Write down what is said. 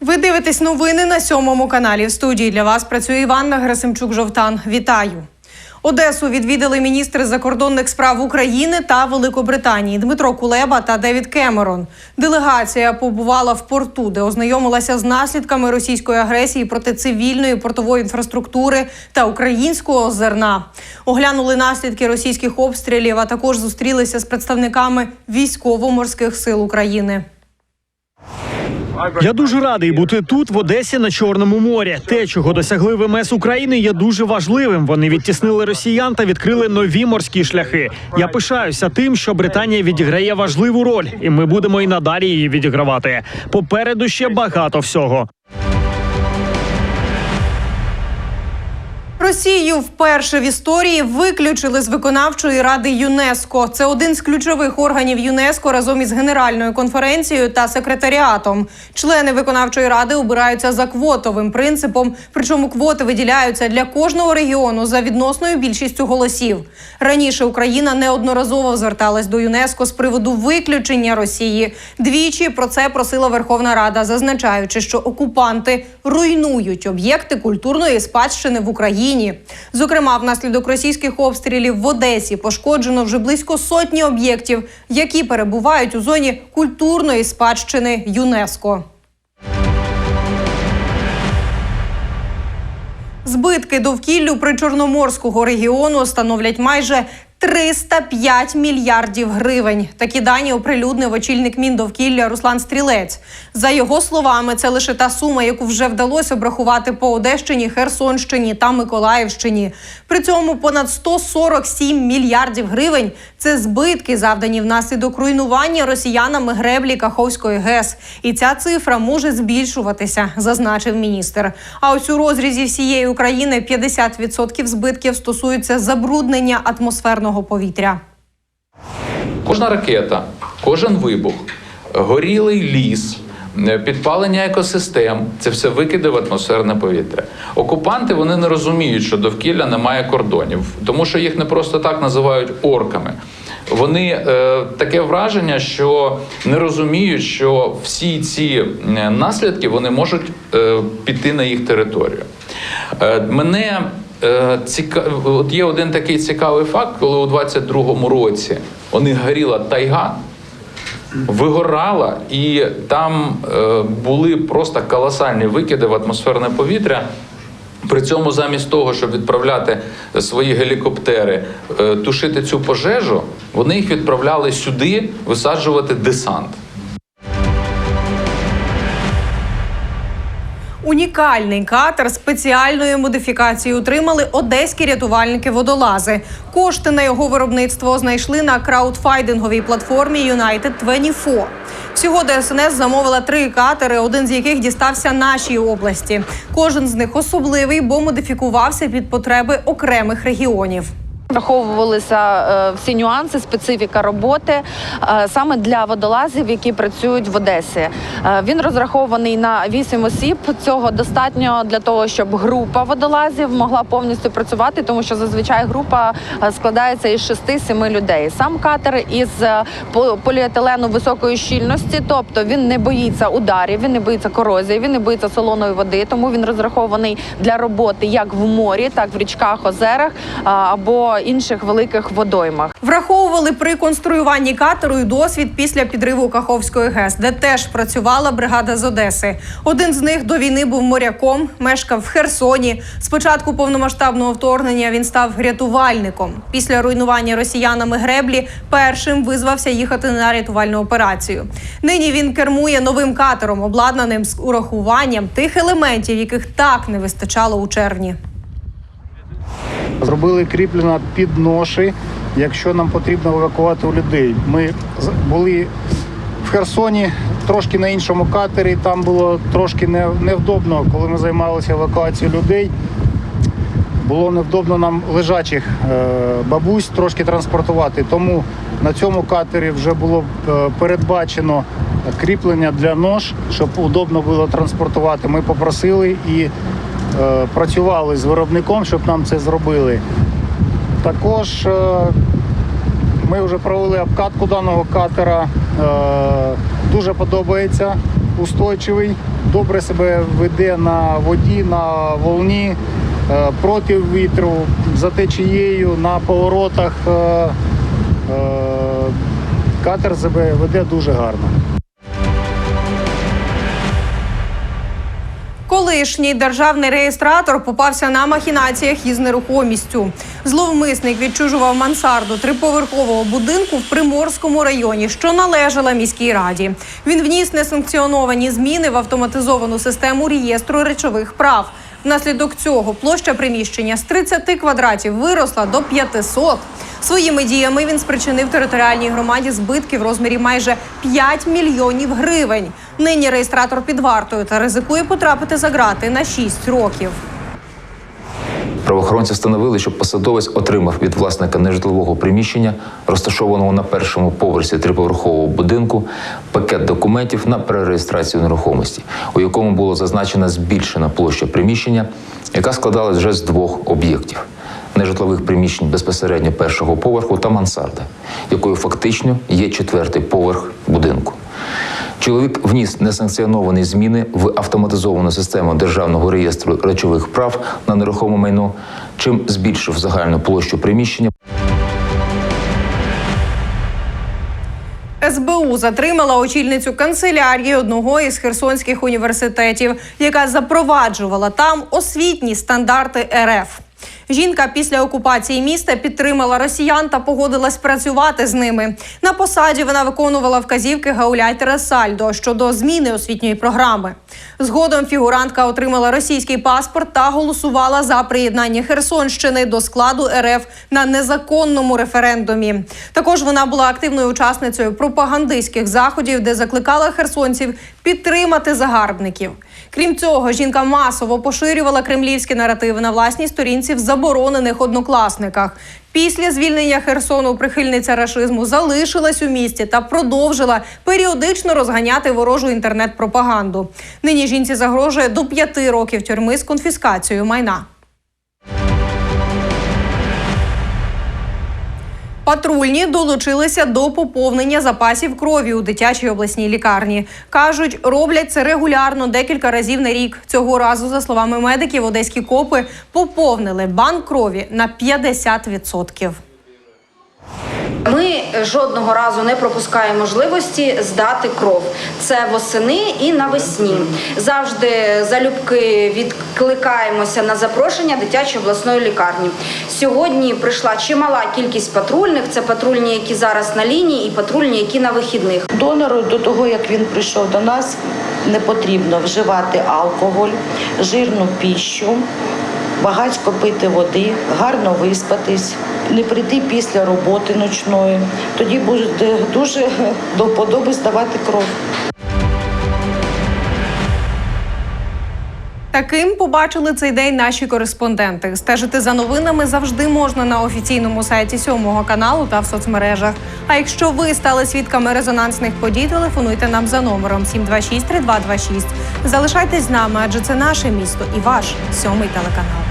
Ви дивитесь новини на сьомому каналі. В студії для вас працює Іванна Герасимчук Жовтан. Вітаю. Одесу відвідали міністри закордонних справ України та Великобританії Дмитро Кулеба та Девід Кемерон. Делегація побувала в порту, де ознайомилася з наслідками російської агресії проти цивільної портової інфраструктури та українського зерна. Оглянули наслідки російських обстрілів, а також зустрілися з представниками військово-морських сил України. Я дуже радий бути тут, в Одесі, на Чорному морі. Те, чого досягли ВМС України, є дуже важливим. Вони відтіснили росіян та відкрили нові морські шляхи. Я пишаюся тим, що Британія відіграє важливу роль, і ми будемо і надалі її відігравати. Попереду ще багато всього. Росію вперше в історії виключили з виконавчої ради ЮНЕСКО. Це один з ключових органів ЮНЕСКО разом із Генеральною конференцією та секретаріатом. Члени виконавчої ради обираються за квотовим принципом. Причому квоти виділяються для кожного регіону за відносною більшістю голосів. Раніше Україна неодноразово зверталась до ЮНЕСКО з приводу виключення Росії. Двічі про це просила Верховна Рада, зазначаючи, що окупанти руйнують об'єкти культурної спадщини в Україні. Зокрема, внаслідок російських обстрілів в Одесі пошкоджено вже близько сотні об'єктів, які перебувають у зоні культурної спадщини ЮНЕСКО. Збитки довкіллю причорноморського регіону становлять майже 305 мільярдів гривень. Такі дані оприлюднив очільник Міндовкілля Руслан Стрілець. За його словами, це лише та сума, яку вже вдалося обрахувати по Одещині, Херсонщині та Миколаївщині. При цьому понад 147 мільярдів гривень це збитки, завдані внаслідок руйнування росіянами греблі Каховської ГЕС. І ця цифра може збільшуватися, зазначив міністр. А ось у розрізі всієї України 50% збитків стосуються забруднення атмосферного повітря. Кожна ракета, кожен вибух, горілий ліс, е, підпалення екосистем це все викиди в атмосферне повітря. Окупанти вони не розуміють, що довкілля немає кордонів, тому що їх не просто так називають орками. Вони е, таке враження, що не розуміють, що всі ці е, наслідки вони можуть е, піти на їх територію. Е, мене ціка... От є один такий цікавий факт, коли у 22-му році них горіла тайга, вигорала, і там е, були просто колосальні викиди в атмосферне повітря. При цьому, замість того, щоб відправляти свої гелікоптери е, тушити цю пожежу, вони їх відправляли сюди висаджувати десант. Унікальний катер спеціальної модифікації отримали одеські рятувальники-водолази. Кошти на його виробництво знайшли на краудфайдинговій платформі United 24. Всього ДСНС замовила три катери, один з яких дістався нашій області. Кожен з них особливий, бо модифікувався під потреби окремих регіонів. Враховувалися е, всі нюанси, специфіка роботи е, саме для водолазів, які працюють в Одесі. Е, він розрахований на 8 осіб. Цього достатньо для того, щоб група водолазів могла повністю працювати, тому що зазвичай група складається із 6-7 людей. Сам катер із поліетилену високої щільності, тобто він не боїться ударів, він не боїться корозії, він не боїться солоної води, тому він розрахований для роботи як в морі, так в річках, озерах або інших великих водоймах. Враховували при конструюванні катеру і досвід після підриву Каховської ГЕС, де теж працювала бригада з Одеси. Один з них до війни був моряком, мешкав в Херсоні. Спочатку повномасштабного вторгнення він став рятувальником. Після руйнування росіянами греблі першим визвався їхати на рятувальну операцію. Нині він кермує новим катером, обладнаним з урахуванням тих елементів, яких так не вистачало у червні. Зробили кріплення під ноші, якщо нам потрібно евакувати людей. Ми були в Херсоні трошки на іншому катері. Там було трошки невдобно, коли ми займалися евакуацією людей. Було невдобно нам лежачих е, бабусь трошки транспортувати. Тому на цьому катері вже було е, передбачено кріплення для нож, щоб удобно було транспортувати. Ми попросили і працювали з виробником, щоб нам це зробили. Також е, ми вже провели обкатку даного катера. Е, Дуже подобається устойчивий, добре себе веде на воді, на волні, е, проти вітру, за течією, на поворотах. е, е, Катер себе веде дуже гарно. Колишній державний реєстратор попався на махінаціях із нерухомістю. Зловмисник відчужував мансарду триповерхового будинку в Приморському районі, що належала міській раді. Він вніс несанкціоновані зміни в автоматизовану систему реєстру речових прав. Внаслідок цього площа приміщення з 30 квадратів виросла до 500. Своїми діями він спричинив територіальній громаді збитки в розмірі майже 5 мільйонів гривень. Нині реєстратор під вартою та ризикує потрапити за ґрати на 6 років. Правоохоронці встановили, що посадовець отримав від власника нежитлового приміщення, розташованого на першому поверсі триповерхового будинку, пакет документів на перереєстрацію нерухомості, у якому було зазначена збільшена площа приміщення, яка складалась вже з двох об'єктів нежитлових приміщень безпосередньо першого поверху та мансарди, якою фактично є четвертий поверх будинку. Чоловік вніс несанкціоновані зміни в автоматизовану систему державного реєстру речових прав на нерухоме майно, чим збільшив загальну площу приміщення. СБУ затримала очільницю канцелярії одного із херсонських університетів, яка запроваджувала там освітні стандарти РФ. Жінка після окупації міста підтримала росіян та погодилась працювати з ними. На посаді вона виконувала вказівки гауляйтера Сальдо щодо зміни освітньої програми. Згодом фігурантка отримала російський паспорт та голосувала за приєднання Херсонщини до складу РФ на незаконному референдумі. Також вона була активною учасницею пропагандистських заходів, де закликала херсонців підтримати загарбників. Крім цього, жінка масово поширювала кремлівські наративи на власній сторінці в заборонених однокласниках. Після звільнення Херсону прихильниця рашизму залишилась у місті та продовжила періодично розганяти ворожу інтернет-пропаганду. Нині жінці загрожує до п'яти років тюрми з конфіскацією майна. Патрульні долучилися до поповнення запасів крові у дитячій обласній лікарні. кажуть, роблять це регулярно декілька разів на рік. Цього разу, за словами медиків, одеські копи поповнили банк крові на 50%. Ми жодного разу не пропускаємо можливості здати кров. Це восени і навесні. Завжди залюбки відкликаємося на запрошення дитячої обласної лікарні. Сьогодні прийшла чимала кількість патрульних. Це патрульні, які зараз на лінії, і патрульні, які на вихідних. Донору до того, як він прийшов до нас, не потрібно вживати алкоголь, жирну піщу, багатько пити води, гарно виспатись, не прийти після роботи ночної. Тоді буде дуже до вподоби здавати кров. Таким побачили цей день наші кореспонденти. Стежити за новинами завжди можна на офіційному сайті сьомого каналу та в соцмережах. А якщо ви стали свідками резонансних подій, телефонуйте нам за номером 726 3226. Залишайтесь з нами, адже це наше місто і ваш сьомий телеканал.